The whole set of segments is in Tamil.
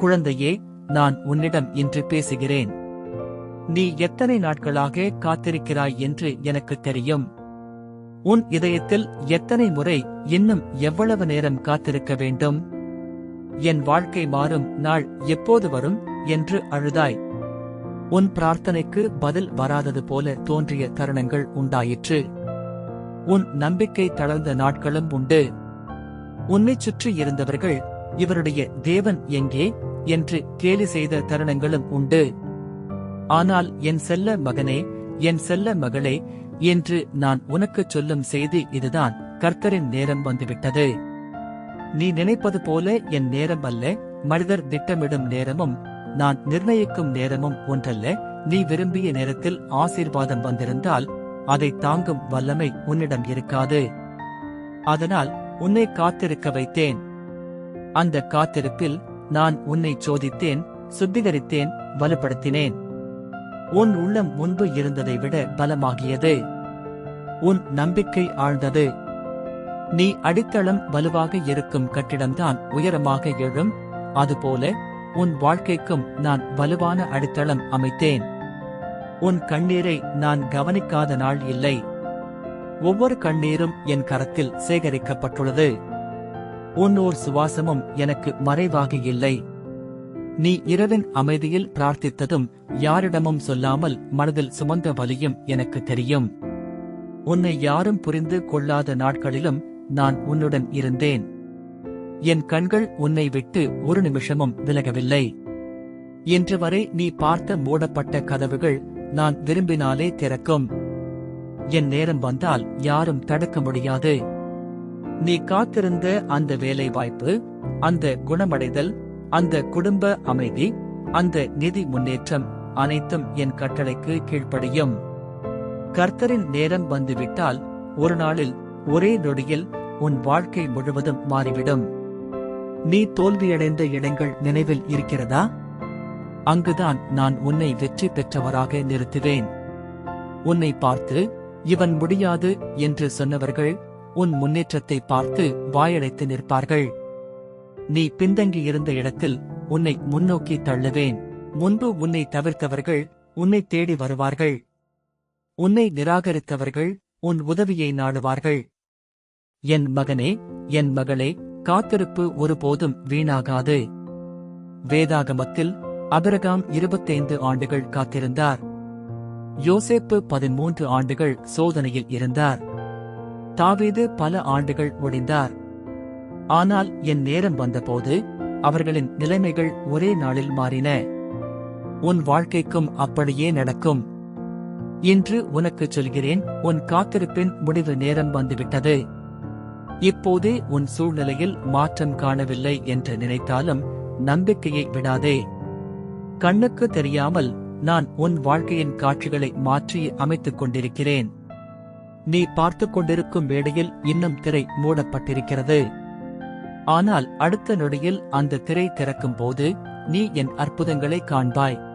குழந்தையே நான் உன்னிடம் இன்று பேசுகிறேன். நீ எத்தனை நாட்களாக காத்திருக்கிறாய் என்று எனக்கு தெரியும். உன் இதயத்தில் எத்தனை முறை இன்னும் எவ்வளவு நேரம் காத்திருக்க வேண்டும்? என் வாழ்க்கை மாறும் நாள் எப்போது வரும் என்று அழுதாய். உன் பிரார்த்தனைக்கு பதில் வராதது போல தோன்றிய தருணங்கள் உண்டாயிற்று. உன் நம்பிக்கை தளர்ந்த நாட்களும் உண்டு. உன்னைச் சுற்றி இருந்தவர்கள் இவருடைய தேவன் எங்கே? என்று கேலி செய்த தருணங்களும் உண்டு. ஆனால் என் செல்ல மகனே என் செல்ல மகளே என்று நான் உனக்குச் சொல்லும் செய்தி இதுதான். கர்த்தரின் நேரம் வந்துவிட்டது. நீ நினைப்பது போல என் நேரம் அல்ல. மனிதர் திட்டமிடும் நேரமும் நான் நிர்ணயிக்கும் நேரமும் ஒன்றல்ல. நீ விரும்பிய நேரத்தில் ஆசீர்வாதம் வந்திருந்தால் அதை தாங்கும் வல்லமை உன்னிடம் இருக்காது. அதனால் உன்னை காத்திருக்க வைத்தேன். அந்த காத்திருப்பில் நான் உன்னை சோதித்தேன் சுத்திகரித்தேன் வலுப்படுத்தினேன். உன் உள்ளம் முன்பு இருந்ததை விட பலமாகியது. உன் நம்பிக்கை ஆழ்ந்தது. நீ அடித்தளம் வலுவாக இருக்கும் கட்டிடம்தான் உயரமாக எழும். அதுபோல உன் வாழ்க்கைக்கும் நான் வலுவான அடித்தளம் அமைத்தேன். உன் கண்ணீரை நான் கவனிக்காத நாள் இல்லை. ஒவ்வொரு கண்ணீரும் என் கரத்தில் சேகரிக்கப்பட்டுள்ளது. உன் ஓர் சுவாசமும் எனக்கு மறைவாக இல்லை நீ இரவின் அமைதியில் பிரார்த்தித்ததும் யாரிடமும் சொல்லாமல் மனதில் சுமந்த வலியும் எனக்கு தெரியும். உன்னை யாரும் புரிந்து கொள்ளாத நாட்களிலும் நான் உன்னுடன் இருந்தேன். என் கண்கள் உன்னை விட்டு ஒரு நிமிஷமும் விலகவில்லை. இன்று வரை நீ பார்த்த மூடப்பட்ட கதவுகள் நான் விரும்பினாலே திறக்கும். என் நேரம் வந்தால் யாரும் தடுக்க முடியாது. நீ காத்திருந்த அந்த வேலை வாய்ப்பு அந்த குணமடைதல் அந்த குடும்ப அமைதி அந்த நிதி முன்னேற்றம் அனைத்தும் என் கட்டளைக்கு கீழ்ப்படியும். கர்த்தரின் நேரம் வந்துவிட்டால் ஒரு நாளில் ஒரே நொடியில் உன் வாழ்க்கை முழுவதும் மாறிவிடும். நீ தோல்வியடைந்த இடங்கள் நினைவில் இருக்கிறதா? அங்குதான் நான் உன்னை வெற்றி பெற்றவராக நிறுத்துவேன். உன்னை பார்த்து இவன் முடியாது என்று சொன்னவர்கள் உன் முன்னேற்றத்தை பார்த்து வாயடைத்து நிற்பார்கள். நீ பின்தங்கி இருந்த இடத்தில் உன்னை முன்னோக்கி தள்ளுவேன். முன்பு உன்னை தவிர்த்தவர்கள் உன்னை தேடி வருவார்கள். உன்னை நிராகரித்தவர்கள் உன் உதவியை நாடுவார்கள். என் மகனே என் மகளே காத்திருப்பு ஒருபோதும் வீணாகாது. வேதாகமத்தில் அபிரகாம் இருபத்தைந்து ஆண்டுகள் காத்திருந்தார். யோசேப்பு பதிமூன்று ஆண்டுகள் சோதனையில் இருந்தார். தாவீது பல ஆண்டுகள் ஒடிந்தார். ஆனால் என் நேரம் வந்தபோது அவர்களின் நிலைமைகள் ஒரே நாளில் மாறின. உன் வாழ்க்கைக்கும் அப்படியே நடக்கும். இன்று உனக்குச் சொல்கிறேன் உன் காத்திருப்பின் முடிவு நேரம் வந்துவிட்டது. இப்போதே உன் சூழ்நிலையில் மாற்றம் காணவில்லை என்று நினைத்தாலும் நம்பிக்கையை விடாதே. கண்ணுக்கு தெரியாமல் நான் உன் வாழ்க்கையின் காட்சிகளை மாற்றி அமைத்துக் கொண்டிருக்கிறேன். நீ பார்த்து கொண்டிருக்கும் வேளையில் இன்னும் திரை மூடப்பட்டிருக்கிறது. ஆனால் அடுத்த நொடியில் அந்த திரை திறக்கும் போது நீ என் அற்புதங்களை காண்பாய்.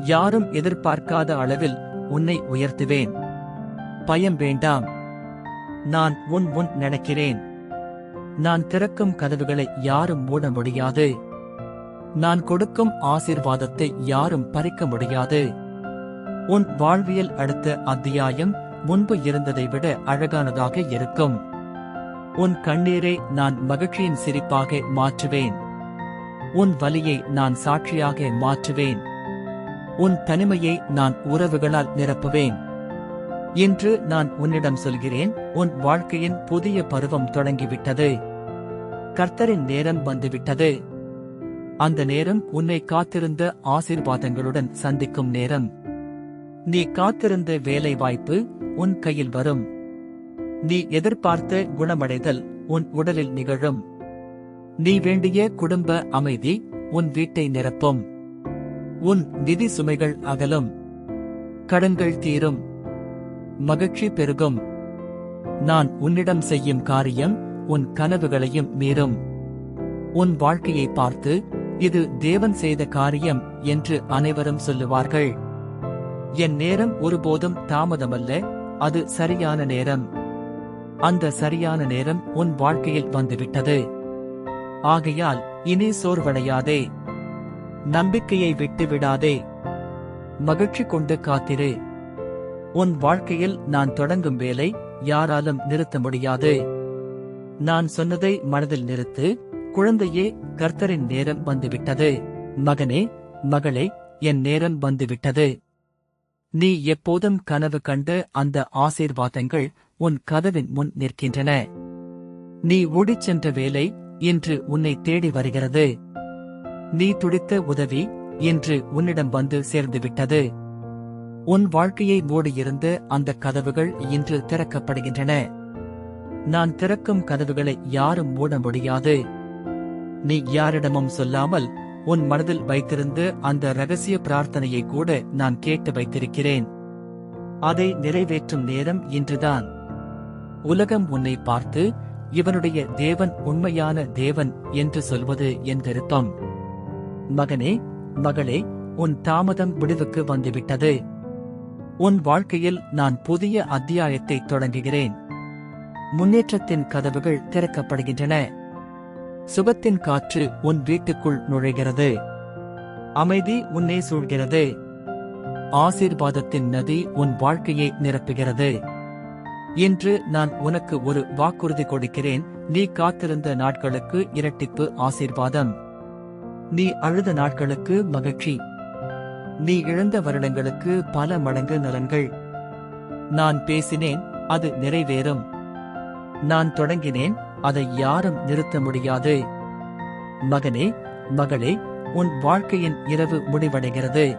யாரும் எதிர்பார்க்காத அளவில் உன்னை உயர்த்துவேன். பயம் வேண்டாம். நான் உன் முன் நினைக்கிறேன். நான் திறக்கும் கதவுகளை யாரும் மூட முடியாது. நான் கொடுக்கும் ஆசீர்வாதத்தை யாரும் பறிக்க முடியாது. உன் வாழ்வியல் அடுத்த அத்தியாயம் முன்பு இருந்ததை விட அழகானதாக இருக்கும். உன் கண்ணீரை நான் மகிழ்ச்சியின் சிரிப்பாக மாற்றுவேன். உன் வலியை நான் சாட்சியாக மாற்றுவேன். உன் தனிமையை நான் உறவுகளால் நிரப்புவேன். இன்று நான் உன்னிடம் சொல்கிறேன் உன் வாழ்க்கையின் புதிய பருவம் தொடங்கிவிட்டது. கர்த்தரின் நேரம் வந்துவிட்டது. அந்த நேரம் உன்னை காத்திருந்த ஆசீர்வாதங்களுடன் சந்திக்கும் நேரம். நீ காத்திருந்த வேலை வாய்ப்பு உன் கையில் வரும். நீ எதிர்பார்த்த குணமடைதல் உன் உடலில் நிகழும். நீ வேண்டிய குடும்ப அமைதி உன் வீட்டை நிரப்பும். உன் நிதி சுமைகள் அகலும். கடன்கள் தீரும். மகிழ்ச்சி பெருகும். நான் உன்னிடம் செய்யும் காரியம் உன் கனவுகளையும் மீறும். உன் வாழ்க்கையை பார்த்து இது தேவன் செய்த காரியம் என்று அனைவரும் சொல்லுவார்கள். என் நேரம் ஒருபோதும் தாமதமல்ல. அது சரியான நேரம். அந்த சரியான நேரம் உன் வாழ்க்கையில் வந்துவிட்டது. ஆகையால் இனி சோர்வடையாதே. நம்பிக்கையை விட்டு விடாதே மகிழ்ச்சி கொண்டு காத்திரு. உன் வாழ்க்கையில் நான் தொடங்கும் வேலை யாராலும் நிறுத்த முடியாது. நான் சொன்னதை மனதில் நிறுத்து குழந்தையே கர்த்தரின் நேரம் வந்துவிட்டது. மகனே மகளே என் நேரம் வந்துவிட்டது. நீ எப்போதும் கனவு கண்டு அந்த ஆசீர்வாதங்கள் உன் கதவின் முன் நிற்கின்றன. நீ ஓடிச்சென்ற வேலை இன்று உன்னை தேடி வருகிறது. நீ துடித்த உதவி இன்று உன்னிடம் வந்து சேர்ந்துவிட்டது. உன் வாழ்க்கையை மூடியிருந்த அந்த கதவுகள் இன்று திறக்கப்படுகின்றன. நான் திறக்கும் கதவுகளை யாரும் மூட முடியாது. நீ யாரிடமும் சொல்லாமல் உன் மனதில் வைத்திருந்து அந்த ரகசிய பிரார்த்தனையை கூட நான் கேட்டு வைத்திருக்கிறேன். அதை நிறைவேற்றும் நேரம் இன்றுதான். உலகம் உன்னை பார்த்து இவனுடைய தேவன் உண்மையான தேவன் என்று சொல்வது என் கருத்தம் மகனே மகளே உன் தாமதம் விடுவுக்கு வந்துவிட்டது. உன் வாழ்க்கையில் நான் புதிய அத்தியாயத்தை தொடங்குகிறேன். முன்னேற்றத்தின் கதவுகள் திறக்கப்படுகின்றன. சுகத்தின் காற்று உன் வீட்டுக்குள் நுழைகிறது. அமைதி உன்னை சூழ்கிறது. ஆசீர்வாதத்தின் நதி உன் வாழ்க்கையை நிரப்புகிறது. இன்று நான் உனக்கு ஒரு வாக்குறுதி கொடுக்கிறேன். நீ காத்திருந்த நாட்களுக்கு இரட்டிப்பு ஆசீர்வாதம். நீ அழுத நாட்களுக்கு மகிழ்ச்சி. நீ இழந்த வருடங்களுக்கு பல மடங்கு நலன்கள். நான் பேசினேன் அது நிறைவேறும். நான் தொடங்கினேன் அதை யாரும் நிறுத்த முடியாது. மகனே மகளே உன் வாழ்க்கையின் இரவு முடிவடைகிறது.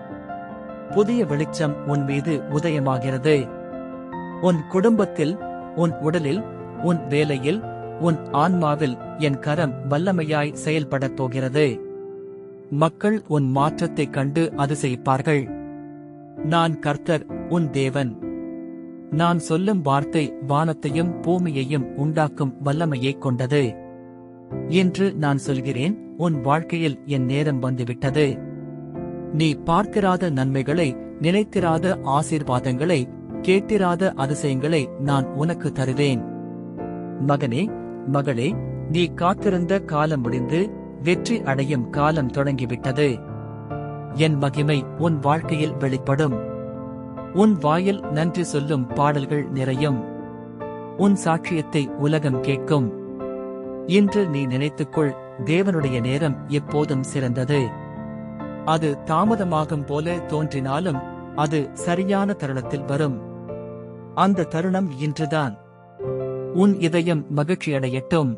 புதிய வெளிச்சம் உன் மீது உதயமாகிறது. உன் குடும்பத்தில் உன் உடலில் உன் வேலையில் உன் ஆன்மாவில் என் கரம் வல்லமையாய் செயல்படப் போகிறது மக்கள் உன் மாற்றத்தைக் கண்டு அதிசயிப்பார்கள். நான் கர்த்தர் உன் தேவன். நான் சொல்லும் வார்த்தை வானத்தையும் பூமியையும் உண்டாக்கும் வல்லமையைக் கொண்டது. என்று நான் சொல்கிறேன் உன் வாழ்க்கையில் என் நேரம் வந்துவிட்டது. நீ பார்க்கிறாத நன்மைகளை நினைத்திராத ஆசீர்வாதங்களை கேட்டிராத அதிசயங்களை நான் உனக்கு தருவேன். மகனே மகளே நீ காத்திருந்த காலம் முடிந்து வெற்றி அடையும் காலம் தொடங்கிவிட்டது. என் மகிமை உன் வாழ்க்கையில் வெளிப்படும். உன் வாயில் நன்றி சொல்லும் பாடல்கள் நிறையும். உன் சாட்சியத்தை உலகம் கேட்கும். இன்று நீ நினைத்துக்கொள் தேவனுடைய நேரம் எப்போதும் சிறந்தது. அது தாமதமாகும் போல தோன்றினாலும் அது சரியான தருணத்தில் வரும். அந்த தருணம் இன்றுதான். உன் இதயம் மகிழ்ச்சியடையட்டும்.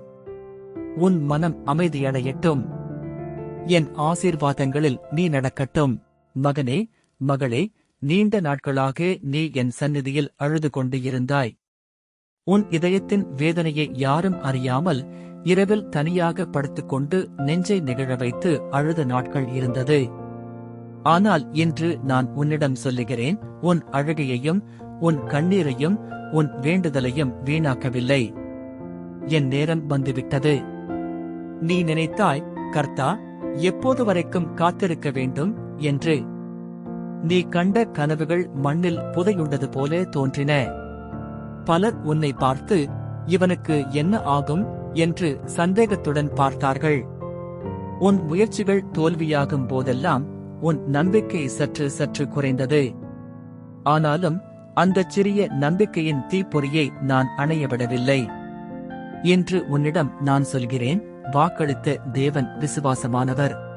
உன் மனம் அமைதியடையட்டும். என் ஆசீர்வாதங்களில் நீ நடக்கட்டும். மகனே மகளே நீண்ட நாட்களாக நீ என் சந்நிதியில் அழுது கொண்டு இருந்தாய் உன் இதயத்தின் வேதனையை யாரும் அறியாமல் இரவில் தனியாக படுத்துக்கொண்டு நெஞ்சை நிகழ வைத்து அழுத நாட்கள் இருந்தது. ஆனால் இன்று நான் உன்னிடம் சொல்லுகிறேன் உன் அழுகையையும் உன் கண்ணீரையும் உன் வேண்டுதலையும் வீணாக்கவில்லை. என் நேரம் வந்துவிட்டது. நீ நினைத்தாய் கர்த்தா எப்போது வரைக்கும் காத்திருக்க வேண்டும்? என்று நீ கண்ட கனவுகள் மண்ணில் புதையுண்டது போல தோன்றின. பலர் உன்னை பார்த்து இவனுக்கு என்ன ஆகும்? என்று சந்தேகத்துடன் பார்த்தார்கள். உன் முயற்சிகள் தோல்வியாகும் போதெல்லாம் உன் நம்பிக்கை சற்று சற்று குறைந்தது. ஆனாலும் அந்தச் சிறிய நம்பிக்கையின் தீப்பொறியை நான் அணையவிடவில்லை. என்று உன்னிடம் நான் சொல்கிறேன் வாக்களித்த தேவன் விசுவாசமானவர்.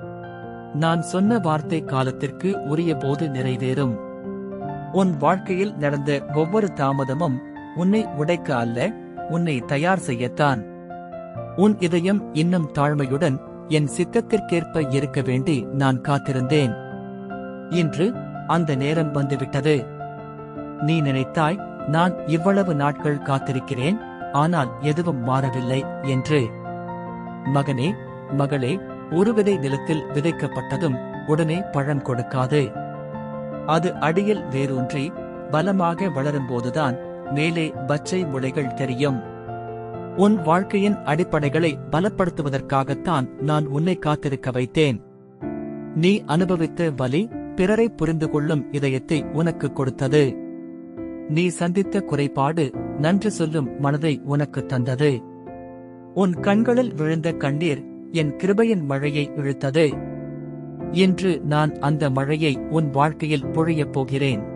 நான் சொன்ன வார்த்தை காலத்திற்கு உரிய போது நிறைவேறும். உன் வாழ்க்கையில் நடந்த ஒவ்வொரு தாமதமும் உன்னை உடைக்க அல்ல உன்னை தயார் செய்யத்தான். உன் இதயம் இன்னும் தாழ்மையுடன் என் சித்தத்திற்கேற்ப இருக்க வேண்டி நான் காத்திருந்தேன். இன்று அந்த நேரம் வந்துவிட்டது. நீ நினைத்தாய் நான் இவ்வளவு நாட்கள் காத்திருக்கிறேன் ஆனால் எதுவும் மாறவில்லை என்று. மகனே மகளே ஒரு விதை நிலத்தில் விதைக்கப்பட்டதும் உடனே பழம் கொடுக்காது. அது அடியில் வேரூன்றி பலமாக வளரும்போதுதான் மேலே பச்சை முளைகள் தெரியும். உன் வாழ்க்கையின் அடிப்படைகளை பலப்படுத்துவதற்காகத்தான் நான் உன்னை காத்திருக்க வைத்தேன். நீ அனுபவித்த வலி பிறரை புரிந்து கொள்ளும் இதயத்தை உனக்கு கொடுத்தது. நீ சந்தித்த குறைபாடு நன்றி சொல்லும் மனதை உனக்கு தந்தது. உன் கண்களில் விழுந்த கண்ணீர் என் கிருபையின் மழையை இழுத்தது. இன்று நான் அந்த மழையை உன் வாழ்க்கையில் பொழியப் போகிறேன்.